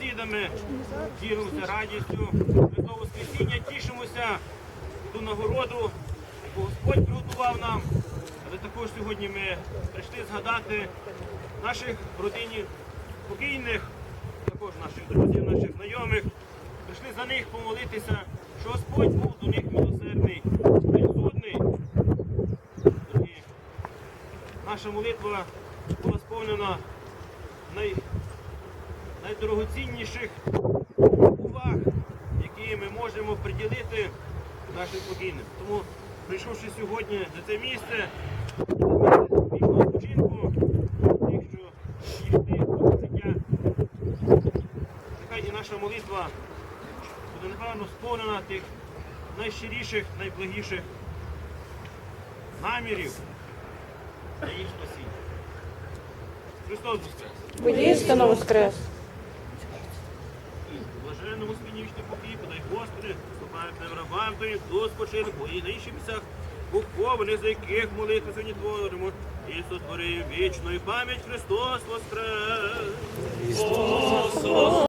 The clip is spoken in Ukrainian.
сусідами, ділимося радістю, Христового Воскресіння, тішимося ту нагороду, яку Господь приготував нам. Але також сьогодні ми прийшли згадати наших родині покійних, також наших друзів, наших знайомих. Прийшли за них помолитися, що Господь був до них милосердний, підсудний. І наша молитва була сповнена най, найдорогоцінніших уваг, які ми можемо приділити нашим покійним. Тому, прийшовши сьогодні на це місце, вічного спочинку, що йшли до і наша молитва буде напевно сповнена тих найщиріших, найблагіших намірів для їх спасіння. Христос Воскрес! Воістину воскрес! Блаженному спінічні покій, подай Господи, ступають ним рабам Твоїм до спочинку і на інших місцях, буховані, за яких молитви сьогодні творимо, і сотвори вічну пам'ять Христос Воскрес!